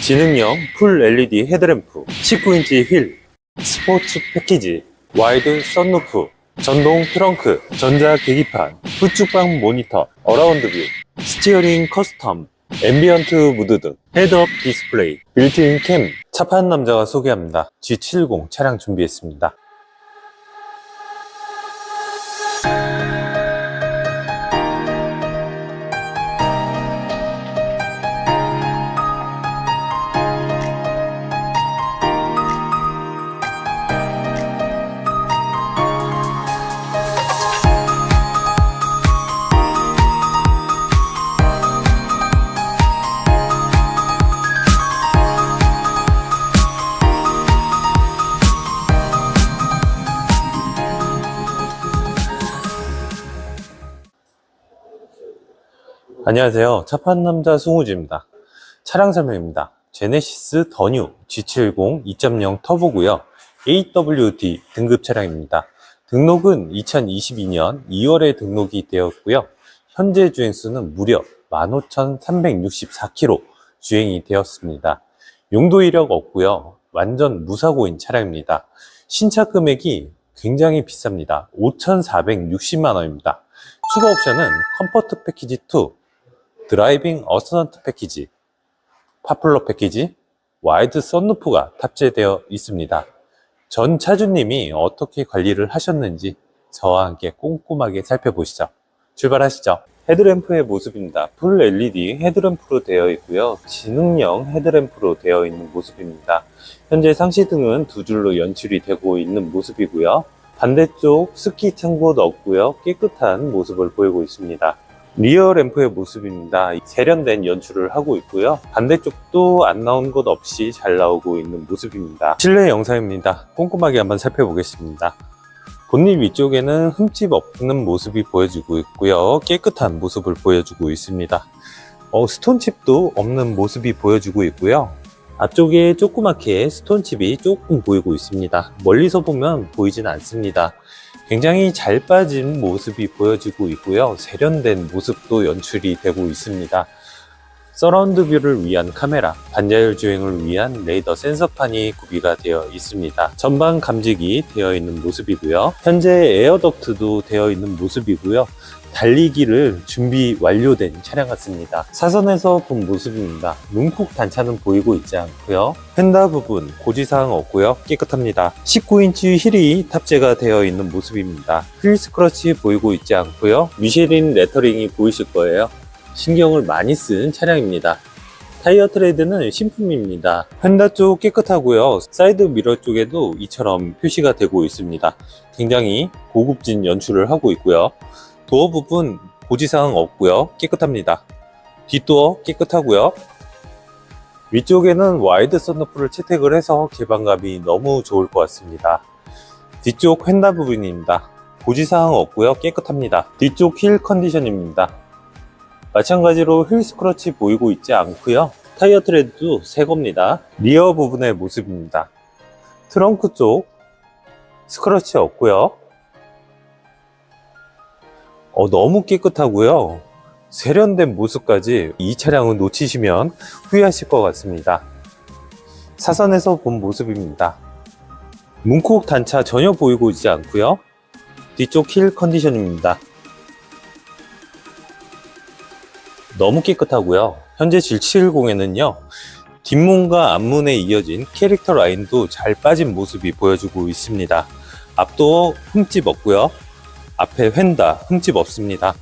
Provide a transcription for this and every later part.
지능형 풀 LED 헤드램프, 19인치 휠, 스포츠 패키지, 와이드 썬루프, 전동 트렁크, 전자 계기판, 후축방 모니터, 어라운드 뷰, 스티어링 커스텀, 앰비언트 무드 등 헤드업 디스플레이, 빌트인 캠, 차 파는 남자가 소개합니다. G70 차량 준비했습니다. 안녕하세요. 차 파는 남자 송우지입니다. 차량 설명입니다. 제네시스 더뉴 G70 2.0 터보고요. AWD 등급 차량입니다. 등록은 2022년 2월에 등록이 되었고요. 현재 주행수는 무려 15,364km 주행이 되었습니다. 용도 이력 없고요. 완전 무사고인 차량입니다. 신차 금액이 굉장히 비쌉니다. 5,460만 원입니다. 추가 옵션은 컴포트 패키지 2, 드라이빙 어스넌트 패키지, 파플러 패키지, 와이드 썬루프가 탑재되어 있습니다. 전 차주님이 어떻게 관리를 하셨는지 저와 함께 꼼꼼하게 살펴보시죠. 출발하시죠. 헤드램프의 모습입니다. 풀 LED 헤드램프로 되어 있고요. 지능형 헤드램프로 되어 있는 모습입니다. 현재 상시등은 두 줄로 연출이 되고 있는 모습이고요. 반대쪽 스키 창고도 없고요. 깨끗한 모습을 보이고 있습니다. 리어 램프의 모습입니다. 세련된 연출을 하고 있고요. 반대쪽도 안 나온 것 없이 잘 나오고 있는 모습입니다. 실내 영상입니다. 꼼꼼하게 한번 살펴보겠습니다. 본닛 위쪽에는 흠집 없는 모습이 보여지고 있고요. 깨끗한 모습을 보여주고 있습니다. 어, 스톤칩도 없는 모습이 보여주고 있고요. 앞쪽에 조그맣게 스톤칩이 조금 보이고 있습니다. 멀리서 보면 보이진 않습니다. 굉장히 잘 빠진 모습이 보여지고 있고요. 세련된 모습도 연출이 되고 있습니다. 서라운드 뷰를 위한 카메라, 반자율 주행을 위한 레이더 센서판이 구비가 되어 있습니다. 전방 감지기 되어 있는 모습이고요. 현재 에어덕트도 되어 있는 모습이고요. 달리기를 준비 완료된 차량 같습니다. 사선에서 본 모습입니다. 문콕 단차는 보이고 있지 않고요. 펜다 부분 고지사항 없고요. 깨끗합니다. 19인치 힐이 탑재가 되어 있는 모습입니다. 휠 스크러치 보이고 있지 않고요. 미쉐린 레터링이 보이실 거예요. 신경을 많이 쓴 차량입니다. 타이어 트레드는 신품입니다. 펜다 쪽 깨끗하고요. 사이드 미러 쪽에도 이처럼 표시가 되고 있습니다. 굉장히 고급진 연출을 하고 있고요. 도어 부분 고지사항 없고요. 깨끗합니다. 뒷도어 깨끗하고요. 위쪽에는 와이드 썬루프를 채택을 해서 개방감이 너무 좋을 것 같습니다. 뒤쪽 휀다 부분입니다. 고지사항 없고요. 깨끗합니다. 뒤쪽 힐 컨디션입니다. 마찬가지로 휠 스크러치 보이고 있지 않고요. 타이어 트레드도 새 겁니다. 리어 부분의 모습입니다. 트렁크 쪽 스크러치 없고요. 어, 너무 깨끗하고요. 세련된 모습까지 이 차량은 놓치시면 후회하실 것 같습니다. 사선에서 본 모습입니다. 문콕 단차 전혀 보이고 있지 않고요. 뒤쪽 힐 컨디션입니다. 너무 깨끗하고요. 현재 G70에는요. 뒷문과 앞문에 이어진 캐릭터 라인도 잘 빠진 모습이 보여주고 있습니다. 앞도 흠집 없고요. 앞에 휀다 흠집 없습니다.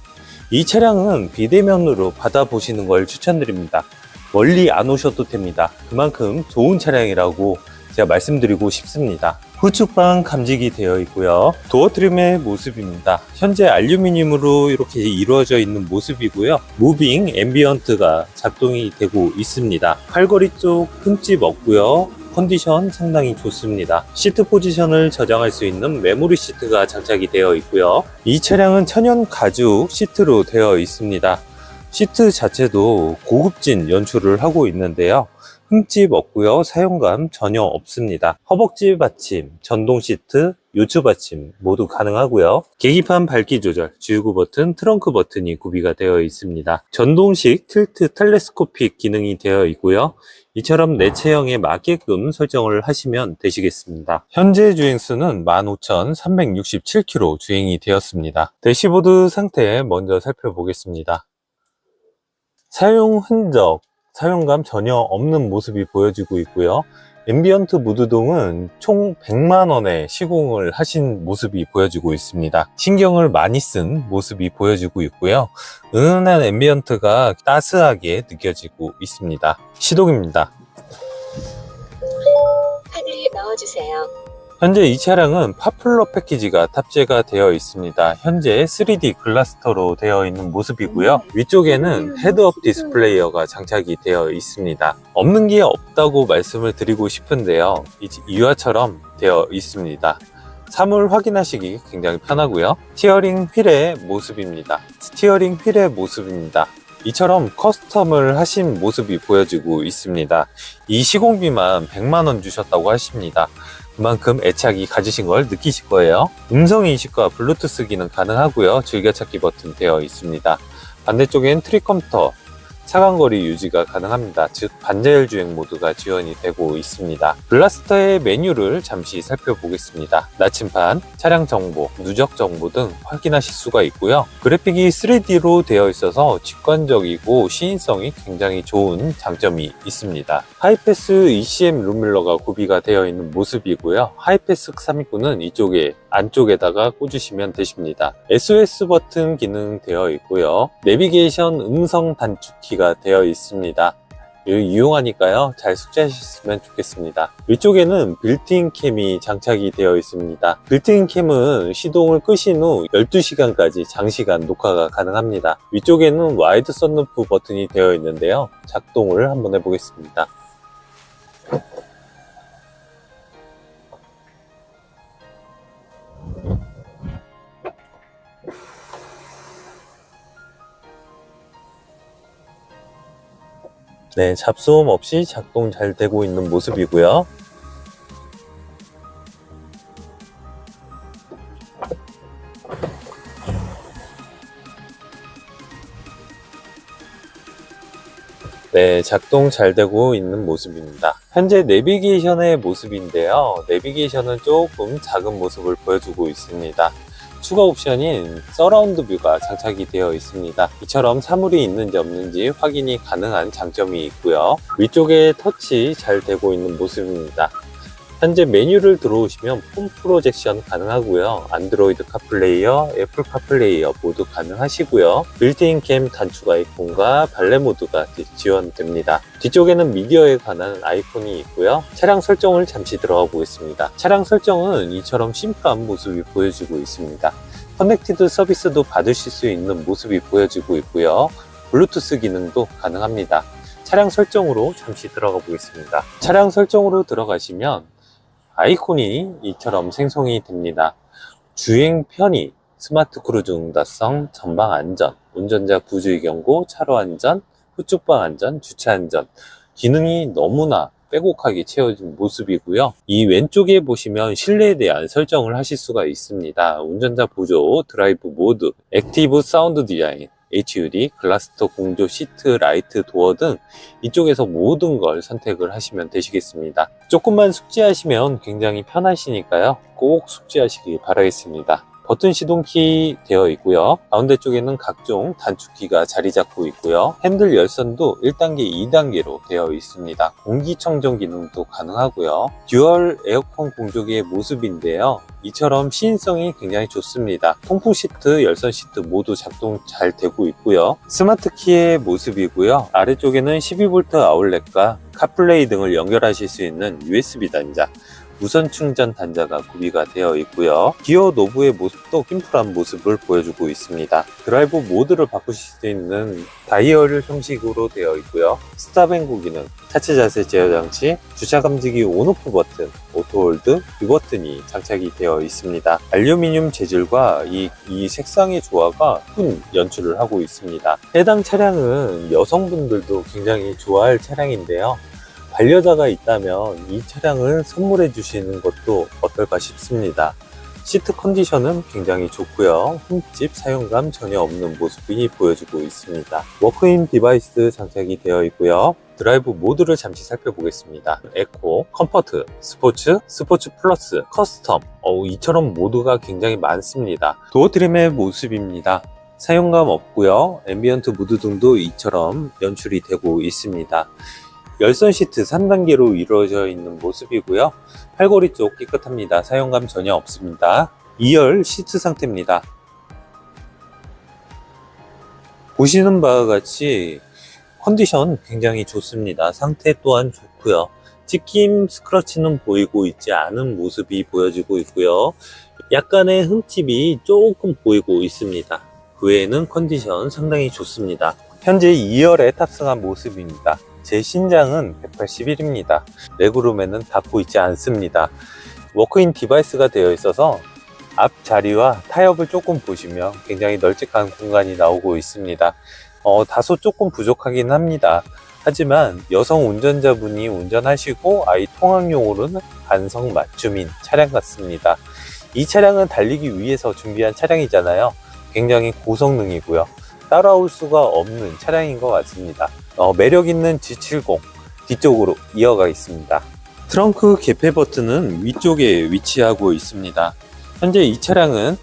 이 차량은 비대면으로 받아보시는 걸 추천드립니다. 멀리 안 오셔도 됩니다. 그만큼 좋은 차량이라고 제가 말씀드리고 싶습니다. 후측방 감지기 되어 있고요. 도어 트림의 모습입니다. 현재 알루미늄으로 이렇게 이루어져 있는 모습이고요. 무빙 앰비언트가 작동이 되고 있습니다. 팔걸이 쪽 흠집 없고요. 컨디션 상당히 좋습니다. 시트 포지션을 저장할 수 있는 메모리 시트가 장착이 되어 있고요. 이 차량은 천연 가죽 시트로 되어 있습니다. 시트 자체도 고급진 연출을 하고 있는데요. 흠집 없고요. 사용감 전혀 없습니다. 허벅지 받침, 전동 시트, 요추 받침 모두 가능하고요. 계기판 밝기 조절, 주유구 버튼, 트렁크 버튼이 구비가 되어 있습니다. 전동식 틸트 텔레스코픽 기능이 되어 있고요. 이처럼 내 체형에 맞게끔 설정을 하시면 되시겠습니다. 현재 주행수는 15,367km 주행이 되었습니다. 대시보드 상태 먼저 살펴보겠습니다. 사용 흔적, 사용감 전혀 없는 모습이 보여지고 있고요. 앰비언트 무드동은 총 100만원의 시공을 하신 모습이 보여지고 있습니다. 신경을 많이 쓴 모습이 보여지고 있고요. 은은한 앰비언트가 따스하게 느껴지고 있습니다. 시동입니다. 하늘을 넣어주세요. 현재 이 차량은 파플러 패키지가 탑재가 되어 있습니다. 현재 3D 글라스터로 되어 있는 모습이고요. 위쪽에는 헤드업 디스플레이어가 장착이 되어 있습니다. 없는 게 없다고 말씀을 드리고 싶은데요. 이 이와처럼 되어 있습니다. 사물 확인하시기 굉장히 편하고요. 스티어링 휠의 모습입니다. 스티어링 휠의 모습입니다. 이처럼 커스텀을 하신 모습이 보여지고 있습니다. 이 시공비만 100만원 주셨다고 하십니다. 그만큼 애착이 가지신 걸 느끼실 거예요. 음성 인식과 블루투스 기능 가능하고요. 즐겨찾기 버튼 되어 있습니다. 반대쪽엔 트리컴터, 차간거리 유지가 가능합니다. 즉 반자율 주행 모드가 지원이 되고 있습니다. 블라스터의 메뉴를 잠시 살펴보겠습니다. 나침판, 차량 정보, 누적 정보 등 확인하실 수가 있고요. 그래픽이 3D로 되어 있어서 직관적이고 시인성이 굉장히 좋은 장점이 있습니다. 하이패스 ECM 룸밀러가 구비가 되어 있는 모습이고요. 하이패스 329는 이쪽에 안쪽에다가 꽂으시면 되십니다. SOS 버튼 기능 되어 있고요. 내비게이션 음성 단축키 가 되어 있습니다. 이거 이용하니까요. 잘 숙지하셨으면 좋겠습니다. 위쪽에는 빌트인 캠이 장착이 되어 있습니다. 빌트인 캠은 시동을 끄신 후 12시간까지 장시간 녹화가 가능합니다. 위쪽에는 와이드 썬루프 버튼이 되어 있는데요. 작동을 한번 해보겠습니다. 네, 잡소음 없이 작동 잘 되고 있는 모습이고요. 네, 작동 잘 되고 있는 모습입니다. 현재 내비게이션의 모습인데요. 내비게이션은 조금 작은 모습을 보여주고 있습니다. 추가 옵션인 서라운드 뷰가 장착이 되어 있습니다. 이처럼 사물이 있는지 없는지 확인이 가능한 장점이 있고요. 위쪽에 터치 잘 되고 있는 모습입니다. 현재 메뉴를 들어오시면 폼 프로젝션 가능하고요. 안드로이드 카플레이어, 애플 카플레이어 모두 가능하시고요. 빌트인 캠 단축 아이콘과 발레 모드가 지원됩니다. 뒤쪽에는 미디어에 관한 아이콘이 있고요. 차량 설정을 잠시 들어가 보겠습니다. 차량 설정은 이처럼 심플한 모습이 보여지고 있습니다. 커넥티드 서비스도 받으실 수 있는 모습이 보여지고 있고요. 블루투스 기능도 가능합니다. 차량 설정으로 잠시 들어가 보겠습니다. 차량 설정으로 들어가시면 아이콘이 이처럼 생성이 됩니다. 주행 편의, 스마트 크루즈 응답성, 전방 안전, 운전자 구주의 경고, 차로 안전, 후측방 안전, 주차 안전 기능이 너무나 빼곡하게 채워진 모습이고요. 이 왼쪽에 보시면 실내에 대한 설정을 하실 수가 있습니다. 운전자 보조, 드라이브 모드, 액티브 사운드 디자인, HUD, 글라스터 공조 시트, 라이트, 도어 등 이쪽에서 모든 걸 선택을 하시면 되시겠습니다. 조금만 숙지하시면 굉장히 편하시니까요. 꼭 숙지하시기 바라겠습니다. 버튼 시동키 되어 있고요. 가운데 쪽에는 각종 단축키가 자리 잡고 있고요. 핸들 열선도 1단계, 2단계로 되어 있습니다. 공기청정 기능도 가능하고요. 듀얼 에어컨 공조기의 모습인데요. 이처럼 시인성이 굉장히 좋습니다. 통풍 시트, 열선 시트 모두 작동 잘 되고 있고요. 스마트 키의 모습이고요. 아래쪽에는 12V 아울렛과 카플레이 등을 연결하실 수 있는 USB 단자, 무선 충전 단자가 구비가 되어 있고요. 기어 노브의 모습도 심플한 모습을 보여주고 있습니다. 드라이브 모드를 바꾸실 수 있는 다이얼 형식으로 되어 있고요. 스탑앤고 기능, 차체 자세 제어 장치, 주차 감지기 온오프 버튼, 오토홀드 이 버튼이 장착이 되어 있습니다. 알루미늄 재질과 이, 이 색상의 조화가 큰 연출을 하고 있습니다. 해당 차량은 여성분들도 굉장히 좋아할 차량인데요. 반려자가 있다면 이 차량을 선물해 주시는 것도 어떨까 싶습니다. 시트 컨디션은 굉장히 좋고요. 흠집 사용감 전혀 없는 모습이 보여지고 있습니다. 워크인 디바이스 장착이 되어 있고요. 드라이브 모드를 잠시 살펴보겠습니다. 에코, 컴포트, 스포츠, 스포츠 플러스, 커스텀. 어우, 이처럼 모드가 굉장히 많습니다. 도어 트림의 모습입니다. 사용감 없고요. 앰비언트 무드 등도 이처럼 연출이 되고 있습니다. 열선 시트 3단계로 이루어져 있는 모습이고요. 팔걸이 쪽 깨끗합니다. 사용감 전혀 없습니다. 2열 시트 상태입니다. 보시는 바와 같이 컨디션 굉장히 좋습니다. 상태 또한 좋고요. 찍힘 스크러치는 보이고 있지 않은 모습이 보여지고 있고요. 약간의 흠집이 조금 보이고 있습니다. 그 외에는 컨디션 상당히 좋습니다. 현재 2열에 탑승한 모습입니다. 제 신장은 181입니다. 레그룸에는 닿고 있지 않습니다. 워크인 디바이스가 되어 있어서 앞 자리와 타협을 조금 보시면 굉장히 널찍한 공간이 나오고 있습니다. 어, 다소 조금 부족하긴 합니다. 하지만 여성 운전자분이 운전하시고 아이 통학용으로는 반성 맞춤인 차량 같습니다. 이 차량은 달리기 위해서 준비한 차량이잖아요. 굉장히 고성능이고요. 따라올 수가 없는 차량인 것 같습니다. 어, 매력 있는 G70 뒤쪽으로 이어가 있습니다. 트렁크 개폐 버튼은 위쪽에 위치하고 있습니다. 현재 이 차량은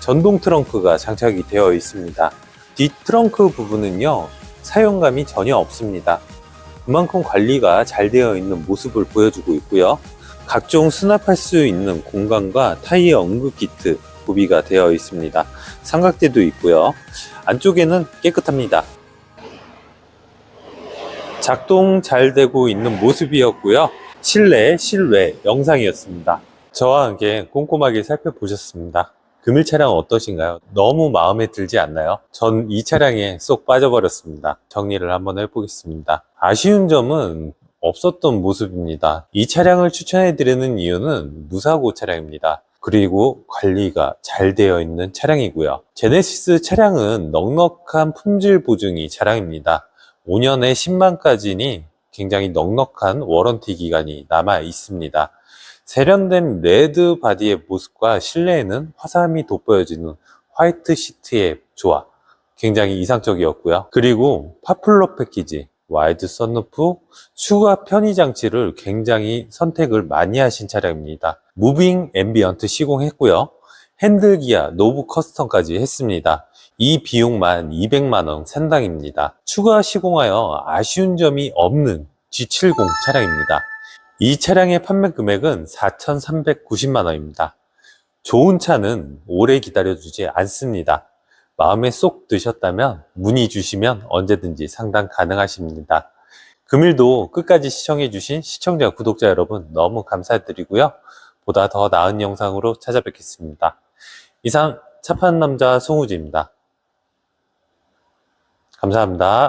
전동 트렁크가 장착이 되어 있습니다. 뒷 트렁크 부분은요, 사용감이 전혀 없습니다. 그만큼 관리가 잘 되어 있는 모습을 보여주고 있고요. 각종 수납할 수 있는 공간과 타이어 응급 키트 구비가 되어 있습니다. 삼각대도 있고요. 안쪽에는 깨끗합니다. 작동 잘 되고 있는 모습이었고요. 실내, 실외 영상이었습니다. 저와 함께 꼼꼼하게 살펴보셨습니다. 금일 차량 어떠신가요? 너무 마음에 들지 않나요? 전 이 차량에 쏙 빠져버렸습니다. 정리를 한번 해보겠습니다. 아쉬운 점은 없었던 모습입니다. 이 차량을 추천해드리는 이유는 무사고 차량입니다. 그리고 관리가 잘 되어 있는 차량이고요. 제네시스 차량은 넉넉한 품질 보증이 자랑입니다. 5년에 10만까지니 굉장히 넉넉한 워런티 기간이 남아 있습니다. 세련된 레드 바디의 모습과 실내에는 화사함이 돋보여지는 화이트 시트의 조화 굉장히 이상적이었고요. 그리고 파플러 패키지, 와이드 선루프, 추가 편의 장치를 굉장히 선택을 많이 하신 차량입니다. 무빙 앰비언트 시공했고요. 핸들 기아 노브 커스텀까지 했습니다. 이 비용만 200만원 상당입니다. 추가 시공하여 아쉬운 점이 없는 G70 차량입니다. 이 차량의 판매 금액은 4,390만원입니다. 좋은 차는 오래 기다려주지 않습니다. 마음에 쏙 드셨다면 문의 주시면 언제든지 상담 가능하십니다. 금일도 끝까지 시청해주신 시청자, 구독자 여러분 너무 감사드리고요. 보다 더 나은 영상으로 찾아뵙겠습니다. 이상 차 파는 남자 송우지입니다. 감사합니다.